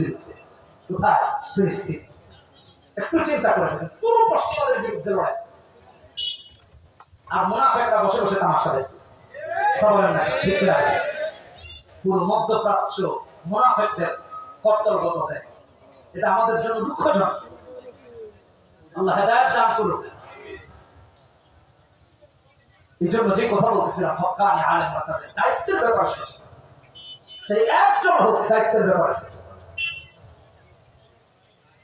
বিরুদ্ধে। কোথায় ফিলিস্তিন। একটু চিন্তা করে পুরো পশ্চিমাদের বিরুদ্ধে লড়াই আর মুনাফেকরা বসে বসে তামাশা দেখতেছে? পুরো মধ্যপ্রাচ্য মুনাফেকদের হয়ে গেছে। এটা আমাদের জন্য দুঃখজনক। আল্লাহ হেদায়ত দান করুন এই জন্য যে কথা বলতেছিলাম হকানি তাদের দায়িত্বের ব্যাপার সেই একজন হোক দায়িত্বের ব্যাপারে সচেতন।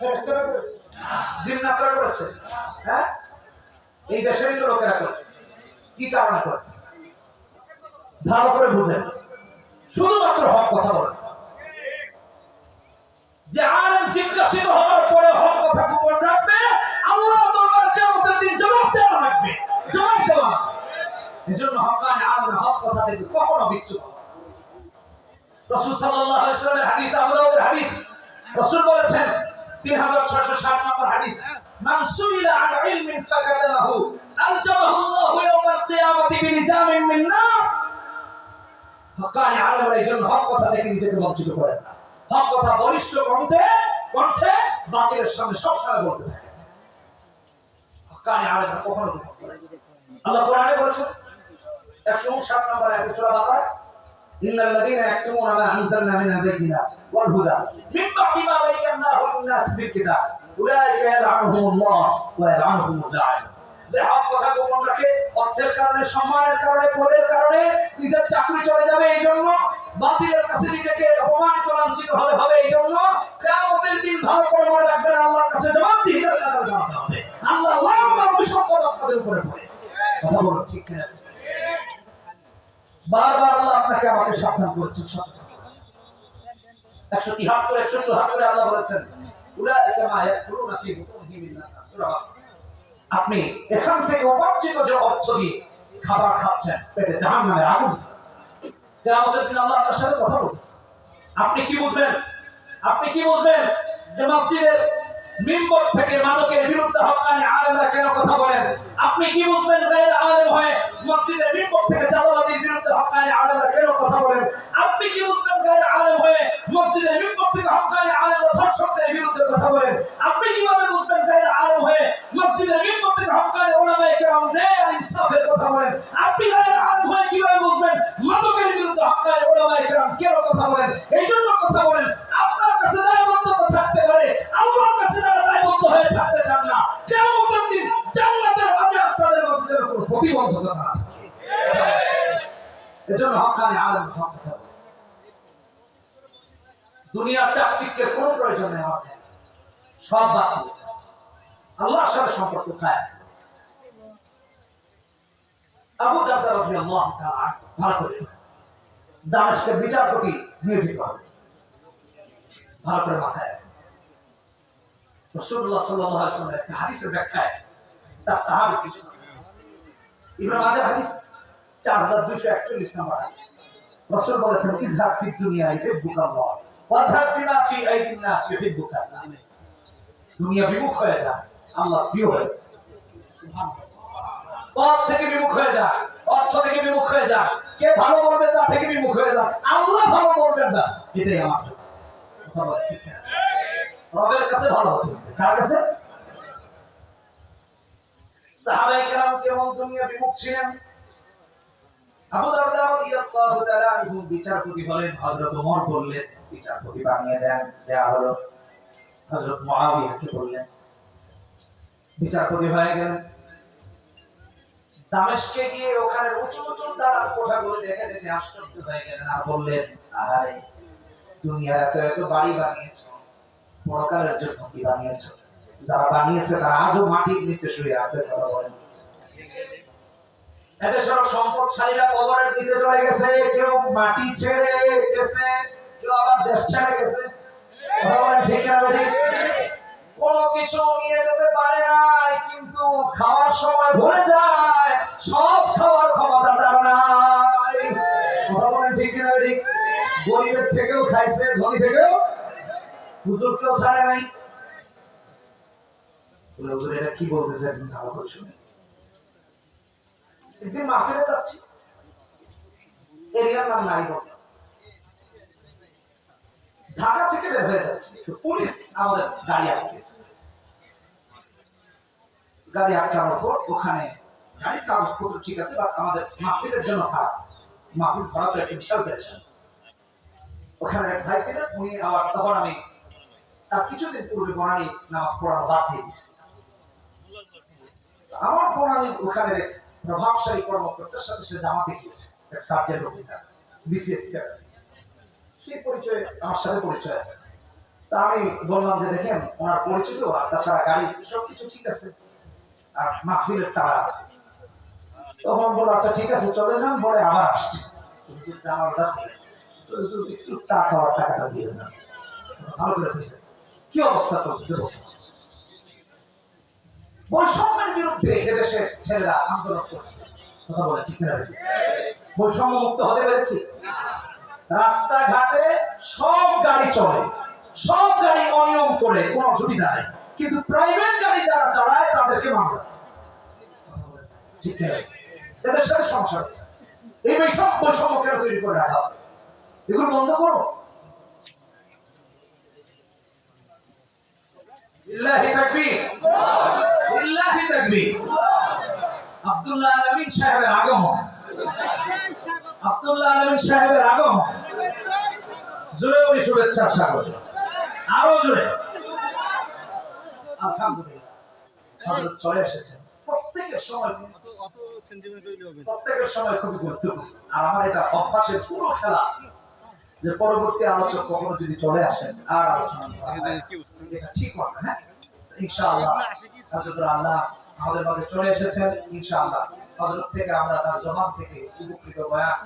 ফেরেস্তারা করেছে? জিন্নাতরা করেছে। হ্যাঁ? এই দেশেরই লোকেরা করেছে। কি কারণে করেছে? ভালো করে বুঝেন। শুধুমাত্র হক কথা বলেন। যে আলেম জিজ্ঞাসিত হওয়ার পরে হক কথা গোপন রাখবে, আল্লাহ দরবার কিয়ামতের দিন জবাব দেওয়া লাগবে। জবাব দেওয়া। এজন্য হকানি আলেম হক কথা থেকে কখনো না। রাসূল ওয়াসাল্লামের হাদিস, আবু হাদিস। রাসূল বলেছেন 3660 নম্বর হাদিস সুইলা আন ইলমিন ফাকাদাহু আলজামাহু আল্লাহু ইয়াওমাল কিয়ামাতি বিলিজামিন নার হকানি আলেমরা এই হক কথা থেকে নিজেকে বঞ্চিত করেন না হক কথা বলিষ্ঠ কণ্ঠে কণ্ঠে বাতিলের সামনে সবসময় বলতে থাকে হকানি আলেমরা কখনো। আল্লাহ কোরআনে বলেছেন, একশো উনষাট নম্বর আয়াত সূরা বাকারা إن الذين يكتمون ما أنزلنا من البينات والهدى من بعد ما بيناه للناس بالكتاب أولئك يلعنهم الله ويلعنهم اللاعن যে হক কথা গোপন রাখে অর্থের কারণে সম্মানের কারণে পদের কারণে নিজের চাকরি চলে যাবে এই জন্য বাতিলের কাছে নিজেকে অপমানিত লাঞ্ছিত হবে হবে এই জন্য কিয়ামতের দিন ভালো করে মনে রাখবেন আল্লাহর কাছে জবাবদিহিতার কাতার জানাতে হবে আল্লাহ লম্বা অভিসম্পদ আপনাদের উপরে পড়ে কথা বলো ঠিক কিনা বারবার আল্লাহ আমাকে সাবধান করেছেন একশো তিহাত্তর একশো আল্লাহ বলেছেন। আপনি এখান থেকে অপার্জিত যে অর্থ দিয়ে খাবার খাচ্ছেন, পেটে জাহান নামে আগুন আমাদের দিন আল্লাহ আপনার সাথে কথা বলছে। আপনি কি বুঝবেন? আপনি কি বুঝবেন যে মসজিদের মিম্বর থেকে মাদকের বিরুদ্ধে হকানি আলেমরা কেন কথা বলেন? আপনি কি বুঝবেন গায়ের আলেম হয়ে মসজিদের মিম্বর থেকে চাঁদাবাজির বিরুদ্ধে হকানি আলেমরা কেন কথা বলেন? আপনি কি বুঝবেন গায়ের আলেম হয়ে মসজিদের মিম্বর থেকে হকানি আলেমরা ধর্ষকদের বিরুদ্ধে কথা এজন্য হকানি আলেম হক দুনিয়ার চাকচিক্যের কোনো প্রয়োজন নেই সব দেন। আল্লাহর সাথে সম্পর্ক খায় আবু রাদিয়াল্লাহু তাআলা ভালো করে শুনুন। দামেস্কের বিচারপতি নিয়োজিত হবে ভালো করে মাথায় রাখবেন। রাসূলুল্লাহ সাল্লাল্লাহু একটা হাদিসের ব্যাখ্যায় তার সাহাবী কিছু মাজাহ হাদিস 4241 নম্বর হাদিস। রাসূল বলেছেন ইজহাদ ফি দুনিয়া ইহিব্বুকা আল্লাহ। ওয়াজহাদ বিমা ফি আইদিন নাস ইহিব্বুকা নাস দুনিয়া বিমুখ হয়ে যা আল্লাহ প্রিয় হয়ে যায়। পথ থেকে বিমুখ হয়ে যা অর্থ থেকে বিমুখ হয়ে যা কে ভালো বলবে তা থেকে বিমুখ হয়ে যা আল্লাহ ভালো বলবেন, ব্যাস, এটাই আমার রবের কাছে ভালো হতে। কার কাছে? সাহাবায়ে কেরাম কেমন দুনিয়া বিমুখ ছিলেন? বিচারপতি হলেন বললেন, বিচারপতি বানিয়ে দেন, দেয়া হলো। বললেন, বিচারপতি হয়ে গেলেন। দামেশকে গিয়ে ওখানে উঁচু উঁচু দাঁড়ান কোঠাগুলো দেখে দেখে আশ্চর্য হয়ে গেলেন আর বললেন, আহারে, দুনিয়ার এত এত বাড়ি বানিয়েছ, পরকালের জন্য কি বানিয়েছ? যারা বানিয়েছে তারা আজও মাটির নিচে শুয়ে আছে, কথা বলেন। সব সম্পদশালীরা কবরের চলে গেছে। কেউ মাটি ছেড়ে গেছে, কেউ আবার দেশ ছেড়ে গেছে। ঠিক? কোনো কিছু নিয়ে যেতে পারে নাই, কিন্তু খাওয়ার সময় যায়, সব খাওয়ার ক্ষমতা তার নাই। ঠিক না বেঠিক? গরিবের থেকেও খাইছে, ধনী থেকেও হুজুরকেও ছাড়ে নাই। কি বলতেছে? ভালো করে শুনে। মাফিরে যাচ্ছি, এরিয়ার নাম নাই ঢাকা থেকে বের হয়ে যাচ্ছে। পুলিশ আমাদের গাড়ি আটকেছে। গাড়ি আটকানোর পর ওখানে গাড়ির কাগজপত্র ঠিক আছে, বাট আমাদের মাহফিলের জন্য খারাপ মাহফিল একটা বিশাল ওখানে এক ভাই ছিলেন, উনি আবার তখন আমি তার কিছুদিন পূর্বে বনানি নামাজ পড়ানো বাদ দিয়ে দিচ্ছি আমার বনানি ওখানে প্রভাবশালী কর্মকর্তার সাথে সে জামাতে গিয়েছে এক সাবজেক্ট অফিসার বিসিএস সেই পরিচয়, আমার সাথে পরিচয় আছে। তা আমি বললাম যে, দেখেন, ওনার পরিচিত আর তাছাড়া গাড়ি, সবকিছু ঠিক আছে। আর মাহফিলের তারা আছে। তখন বলল আচ্ছা ঠিক আছে, চলে যান, পরে আবার আসছে। একটু চা খাওয়ার টাকাটা দিয়ে যান। ভালো করে কি অবস্থা চলছে বলুন? রাস্তাঘাটে সব গাড়ি চলে, সব গাড়ি অনিয়ম করে, কোনো অসুবিধা নেই। কিন্তু প্রাইভেট গাড়ি যারা চালায়, তাদেরকে মামলা ঠিক এদের সাথে সংসার। এই বৈষম্য বৈষম্য কেন তৈরি করে রাখা এগুলো বন্ধ করো। ইল্লাহি তাকবীর ইল্লাহি তাকবীর সাহেবের আগমন। আব্দুল্লাহ আলমিন সাহেবের আগমন। জোরে বলি শুভেচ্ছা স্বাগত। আরও জোরে। আলহামদুলিল্লাহ। চলে এসেছেন। প্রত্যেকের সময় প্রত্যেকের সময় খুবই গুরুত্বপূর্ণ। আর আমার এটা অভ্যাসের পুরো খেলা যে পরবর্তী আলোচক কখনো যদি চলে আসেন আর আলোচনা এটা ঠিক হবে হ্যাঁ? ইনশাআল্লাহ। আল্লাহ আমাদের মাঝে চলে এসেছেন ইনশাআল্লাহ। হযরত থেকে আমরা তার জবান থেকে উপকৃত বয়ান